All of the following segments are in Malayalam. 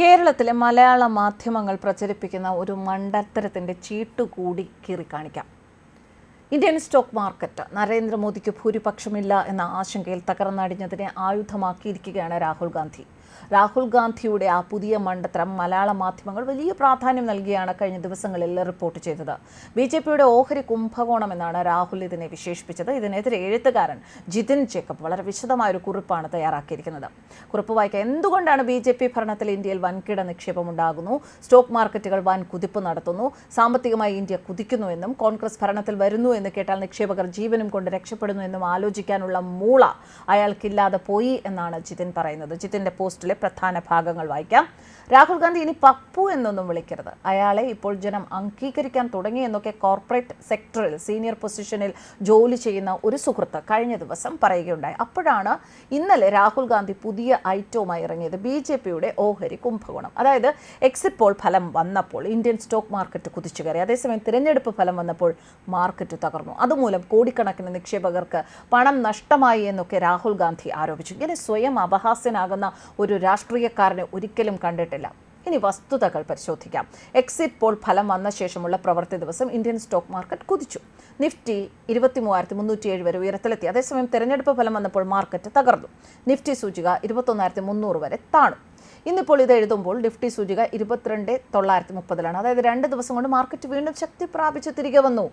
കേരളത്തിലെ മലയാള മാധ്യമങ്ങൾ പ്രചരിപ്പിക്കുന്ന ഒരു മണ്ടത്തരത്തിന്റെ ചീട്ടുകൂടി കീറിക്കാണിക്കാം ഇന്ത്യൻ സ്റ്റോക്ക് മാർക്കറ്റ് നരേന്ദ്രമോദിക്ക് ഭൂരിപക്ഷമില്ല എന്ന ആശങ്കയിൽ തകർന്നടിഞ്ഞതിനെ ആയുധമാക്കിയിരിക്കുകയാണ് രാഹുൽ ഗാന്ധി. രാഹുൽ ഗാന്ധിയുടെ ആ പുതിയ മണ്ഡത്രം മലയാള മാധ്യമങ്ങൾ വലിയ പ്രാധാന്യം നൽകിയാണ് കഴിഞ്ഞ ദിവസങ്ങളിൽ റിപ്പോർട്ട് ചെയ്തത്. ബി ജെ പിയുടെ ഓഹരി കുംഭകോണം എന്നാണ് രാഹുൽ ഇതിനെ വിശേഷിപ്പിച്ചത്. ഇതിനെതിരെ എഴുത്തുകാരൻ ജിതിൻ ജേക്കബ് വളരെ വിശദമായ ഒരു കുറിപ്പാണ് തയ്യാറാക്കിയിരിക്കുന്നത്. കുറിപ്പ് വായിക്കുക എന്തുകൊണ്ടാണ് ബി ജെ പി ഭരണത്തിൽ ഇന്ത്യയിൽ വൻകിട നിക്ഷേപം ഉണ്ടാകുന്നു സ്റ്റോക്ക് മാർക്കറ്റുകൾ വൻ കുതിപ്പ് നടത്തുന്നു. സാമ്പത്തികമായി ഇന്ത്യ കുതിക്കുന്നു എന്നും കോൺഗ്രസ് ഭരണത്തിൽ വരുന്നു എന്ന് കേട്ടാൽ നിക്ഷേപകർ ജീവനും കൊണ്ട് രക്ഷപ്പെടുന്നു എന്നും ആലോചിക്കാനുള്ള മൂള അയാൾക്കില്ലാതെ പോയി എന്നാണ് ജിതിൻ പറയുന്നത്. ജിതിന്റെ പോസ്റ്റിലെ പ്രധാന ഭാഗങ്ങൾ വായിക്കാം. രാഹുൽ ഗാന്ധി ഇനി പപ്പു എന്നൊന്നും വിളിക്കരുത്. അയാളെ ഇപ്പോൾ ജനം അംഗീകരിക്കാൻ തുടങ്ങി എന്നൊക്കെ കോർപ്പറേറ്റ് സെക്ടറിൽ സീനിയർ പൊസിഷനിൽ ജോലി ചെയ്യുന്ന ഒരു സുഹൃത്ത് കഴിഞ്ഞ ദിവസം പറയുകയുണ്ടായി. അപ്പോഴാണ് ഇന്നലെ രാഹുൽ ഗാന്ധി പുതിയ ഐറ്റവുമായി ഇറങ്ങിയത്. ബി ജെ പിയുടെ ഓഹരി കുംഭകോണം. അതായത് എക്സിറ്റ് പോൾ ഫലം വന്നപ്പോൾ ഇന്ത്യൻ സ്റ്റോക്ക് മാർക്കറ്റ് കുതിച്ചു കയറി. അതേസമയം തിരഞ്ഞെടുപ്പ് ഫലം വന്നപ്പോൾ മാർക്കറ്റ് തകർന്നു. അതുമൂലം കോടിക്കണക്കിന് നിക്ഷേപകർക്ക് പണം നഷ്ടമായി എന്നൊക്കെ രാഹുൽ ഗാന്ധി ആരോപിച്ചു. ഇങ്ങനെ സ്വയം അപഹാസ്യനാകുന്ന ഒരു രാഷ്ട്രീയക്കാരനെ ഒരിക്കലും കണ്ടിട്ടില്ല. ഇനി വസ്തുതകൾ പരിശോധിക്കാം. എക്സിറ്റ് പോൾ ഫലം വന്ന ശേഷമുള്ള പ്രവൃത്തി ദിവസം ഇന്ത്യൻ സ്റ്റോക്ക് മാർക്കറ്റ് കുതിച്ചു. നിഫ്റ്റി ഇരുപത്തി മൂവായിരത്തി മുന്നൂറ്റി ഏഴ് വരെ ഉയരത്തിലെത്തി. അതേസമയം തെരഞ്ഞെടുപ്പ് ഫലം വന്നപ്പോൾ മാർക്കറ്റ് തകർന്നു. നിഫ്റ്റി സൂചിക ഇരുപത്തൊന്നായിരത്തി മുന്നൂറ് വരെ താണു. ഇന്നിപ്പോൾ ഇത് എഴുതുമ്പോൾ നിഫ്റ്റി സൂചിക ഇരുപത്തിരണ്ട് തൊള്ളായിരത്തി മുപ്പതിലാണ്. അതായത് രണ്ട് ദിവസം കൊണ്ട് മാർക്കറ്റ് വീണ്ടും ശക്തി പ്രാപിച്ച് തിരികെ വന്നു.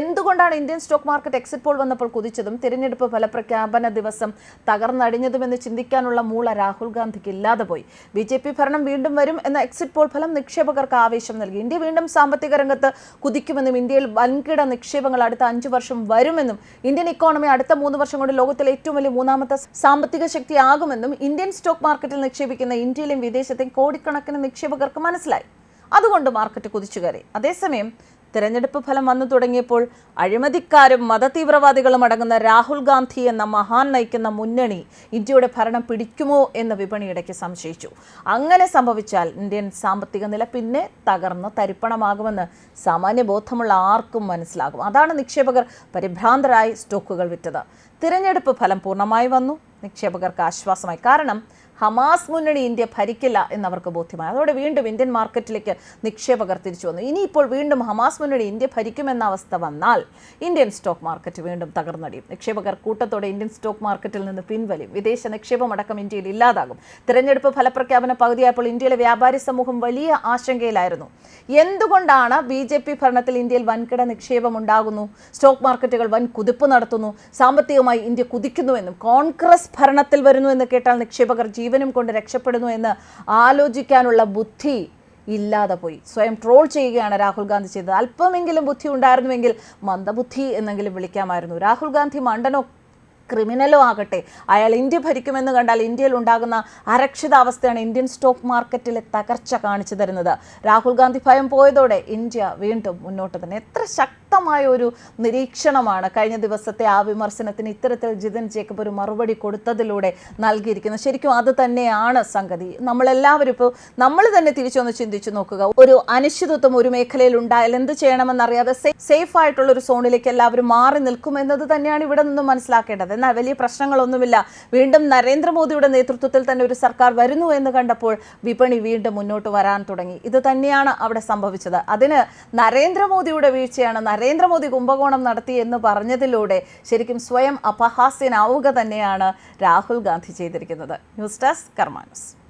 എന്തുകൊണ്ടാണ് Indian stock market exit poll വന്നപ്പോൾ കുതിച്ചതും തിരഞ്ഞെടുപ്പ് ഫലപ്രഖ്യാപന ദിവസം തകർന്നടിഞ്ഞതുമെന്ന് ചിന്തിക്കാനുള്ള മൂള രാഹുൽ ഗാന്ധിക്ക് ഇല്ലാതെ പോയി. ബി ജെ പി ഭരണം വീണ്ടും വരും എന്ന എക്സിറ്റ് പോൾ ഫലം നിക്ഷേപകർക്ക് ആവേശം നൽകി. ഇന്ത്യ വീണ്ടും സാമ്പത്തിക രംഗത്ത് കുതിക്കുമെന്നും ഇന്ത്യയിൽ വൻകിട നിക്ഷേപങ്ങൾ അടുത്ത അഞ്ചു വർഷം വരുമെന്നും ഇന്ത്യൻ ഇക്കോണമി അടുത്ത മൂന്ന് വർഷം കൊണ്ട് ലോകത്തിലെ ഏറ്റവും വലിയ മൂന്നാമത്തെ സാമ്പത്തിക ശക്തിയാകുമെന്നും ഇന്ത്യൻ സ്റ്റോക്ക് മാർക്കറ്റിൽ നിക്ഷേപിക്കുന്ന ഇന്ത്യയിലെയും വിദേശത്തെയും കോടിക്കണക്കിന് നിക്ഷേപകർക്ക് മനസ്സിലായി. അതുകൊണ്ട് മാർക്കറ്റ് കുതിച്ചു കയറി. അതേസമയം തിരഞ്ഞെടുപ്പ് ഫലം വന്നു തുടങ്ങിയപ്പോൾ അഴിമതിക്കാരും മതതീവ്രവാദികളും അടങ്ങുന്ന രാഹുൽ ഗാന്ധി എന്ന മഹാൻ നയിക്കുന്ന മുന്നണി ഇന്ത്യയുടെ ഭരണം പിടിക്കുമോ എന്ന് വിപണിയിടയ്ക്ക് സംശയിച്ചു. അങ്ങനെ സംഭവിച്ചാൽ ഇന്ത്യൻ സാമ്പത്തിക നില പിന്നെ തകർന്ന് തരിപ്പണമാകുമെന്ന് സാമാന്യ ബോധമുള്ള ആർക്കും മനസ്സിലാകും. അതാണ് നിക്ഷേപകർ പരിഭ്രാന്തരായി സ്റ്റോക്കുകൾ വിറ്റത്. തിരഞ്ഞെടുപ്പ് ഫലം പൂർണമായി വന്നു. നിക്ഷേപകർക്ക് ആശ്വാസമായി. കാരണം ഹമാസ് മുന്നണി ഇന്ത്യ ഭരിക്കില്ല എന്നവർക്ക് ബോധ്യമായി. അതോടെ വീണ്ടും ഇന്ത്യൻ മാർക്കറ്റിലേക്ക് നിക്ഷേപകർ തിരിച്ചു വന്നു. ഇനിയിപ്പോൾ വീണ്ടും ഹമാസ് മുന്നണി ഇന്ത്യ ഭരിക്കുമെന്ന അവസ്ഥ വന്നാൽ ഇന്ത്യൻ സ്റ്റോക്ക് മാർക്കറ്റ് വീണ്ടും തകർന്നടിയും. നിക്ഷേപകർ കൂട്ടത്തോടെ ഇന്ത്യൻ സ്റ്റോക്ക് മാർക്കറ്റിൽ നിന്ന് പിൻവലിയും. വിദേശ നിക്ഷേപം അടക്കം ഇന്ത്യയിൽ ഇല്ലാതാകും. തിരഞ്ഞെടുപ്പ് ഫലപ്രഖ്യാപന പകുതിയായപ്പോൾ ഇന്ത്യയിലെ വ്യാപാരി സമൂഹം വലിയ ആശങ്കയിലായിരുന്നു. എന്തുകൊണ്ടാണ് ബി ജെ പി ഭരണത്തിൽ ഇന്ത്യയിൽ വൻകിട നിക്ഷേപം ഉണ്ടാകുന്നു സ്റ്റോക്ക് മാർക്കറ്റുകൾ വൻ കുതിപ്പ് നടത്തുന്നു. സാമ്പത്തികമായി ഇന്ത്യ കുതിക്കുന്നുവെന്നും കോൺഗ്രസ് ഭരണത്തിൽ വരുന്നു എന്ന് കേട്ടാൽ നിക്ഷേപകർ ജീവനും കൊണ്ട് രക്ഷപ്പെടുന്നു എന്ന് ആലോചിക്കാനുള്ള ബുദ്ധി ഇല്ലാതെ പോയി. സ്വയം ട്രോൾ ചെയ്യുകയാണ് രാഹുൽ ഗാന്ധി ചെയ്തത്. അല്പമെങ്കിലും ബുദ്ധി ഉണ്ടായിരുന്നുവെങ്കിൽ മന്ദബുദ്ധി എന്നെങ്കിലും വിളിക്കാമായിരുന്നു. രാഹുൽ ഗാന്ധി മണ്ടനോ ക്രിമിനലോ ആകട്ടെ. അയാൾ ഇന്ത്യ ഭരിക്കുമെന്ന് കണ്ടാൽ ഇന്ത്യയിൽ ഉണ്ടാകുന്ന അരക്ഷിതാവസ്ഥയാണ് ഇന്ത്യൻ സ്റ്റോക്ക് മാർക്കറ്റിലെ തകർച്ച കാണിച്ചു തരുന്നത്. രാഹുൽ ഗാന്ധി ഭയം പോയതോടെ ഇന്ത്യ വീണ്ടും മുന്നോട്ട് തന്നെ. എത്ര ശക്തമായ ഒരു നിരീക്ഷണമാണ് കഴിഞ്ഞ ദിവസത്തെ ആ വിമർശനത്തിന് ഇത്തരത്തിൽ ജിതിൻ ജേക്കബ് ഒരു മറുപടി കൊടുത്തതിലൂടെ നൽകിയിരിക്കുന്നത്. ശരിക്കും അത് തന്നെയാണ് സംഗതി. നമ്മളെല്ലാവരും ഇപ്പോൾ നമ്മൾ തന്നെ തിരിച്ചൊന്ന് ചിന്തിച്ചു നോക്കുക. ഒരു അനിശ്ചിതത്വം ഒരു മേഖലയിൽ ഉണ്ടായാൽ എന്ത് ചെയ്യണമെന്നറിയാതെ സേഫ് ആയിട്ടുള്ള ഒരു സോണിലേക്ക് എല്ലാവരും മാറി നിൽക്കും എന്നത് തന്നെയാണ് ഇവിടെ നിന്നും മനസ്സിലാക്കേണ്ടത്. എന്നാൽ വലിയ പ്രശ്നങ്ങളൊന്നുമില്ല. വീണ്ടും നരേന്ദ്രമോദിയുടെ നേതൃത്വത്തിൽ തന്നെ ഒരു സർക്കാർ വരുന്നു എന്ന് കണ്ടപ്പോൾ വിപണി വീണ്ടും മുന്നോട്ട് വരാൻ തുടങ്ങി. ഇത് തന്നെയാണ് അവിടെ സംഭവിച്ചത്. അതിന് നരേന്ദ്രമോദിയുടെ വീഴ്ചയാണ് നരേന്ദ്രമോദി കുംഭകോണം നടത്തി എന്ന് പറഞ്ഞതിലൂടെ ശരിക്കും സ്വയം അപഹാസ്യനാവുക തന്നെയാണ് രാഹുൽ ഗാന്ധി ചെയ്തിരിക്കുന്നത്. News desk കർമാനസ്.